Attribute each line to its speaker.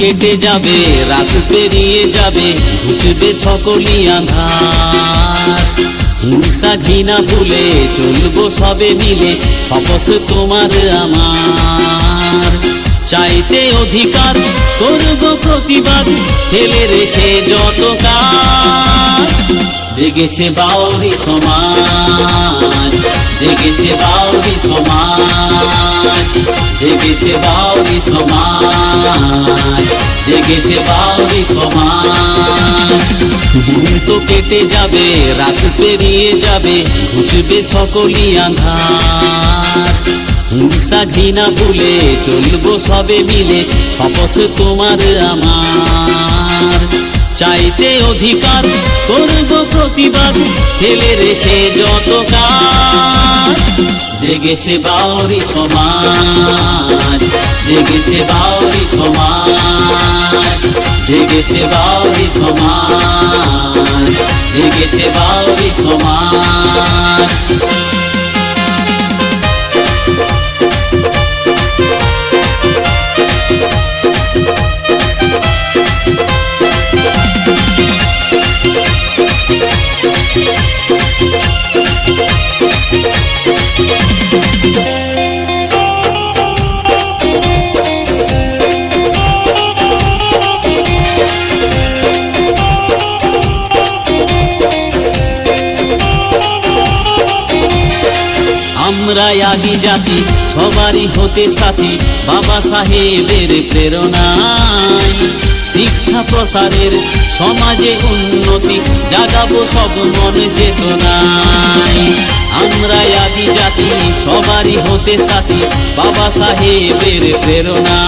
Speaker 1: কেটে যাবে, রাত পেরিয়ে যাবে ঘুচবে সকলই আধার। হিংসা ঘৃণা ভুলে চলবো সবে মিলে, শপথ তোমার আমার। চাইতে অধিকার করব প্রতিবাদ ফেলে রেখে যত কাজ। জেগেছে বাউরি সমাজ, জেগেছে বাউরি সমাজ, জেগেছে বাউরি সমাজ। জেগেছে বাউরি সমাজ। দিন তো কেটে যাবে, রাত পেরিয়ে যাবে হিংসা ঘৃণা ভুলে চলবো সবে মিলে, শপথ তোমার আমার। চাইতে অধিকার, করব প্রতিবাদ ফেলে রেখে যত কাজ। জেগেছে বাউরি সমাজ, জেগেছে বাউরি জেগেছে বাউরি সমাজ জেগেছে বাউরি সমাজ। আমরা আগি জাতি, সবারই হতে সাথী, বাবা সাহেবের প্রেরণায়। শিক্ষা প্রসারের সমাজে উন্নতি, জাগাবো সব মন চেতনায়। আমরা আদি জাতি, সবারই হতে সাথী, বাবা সাহেবের প্রেরণা।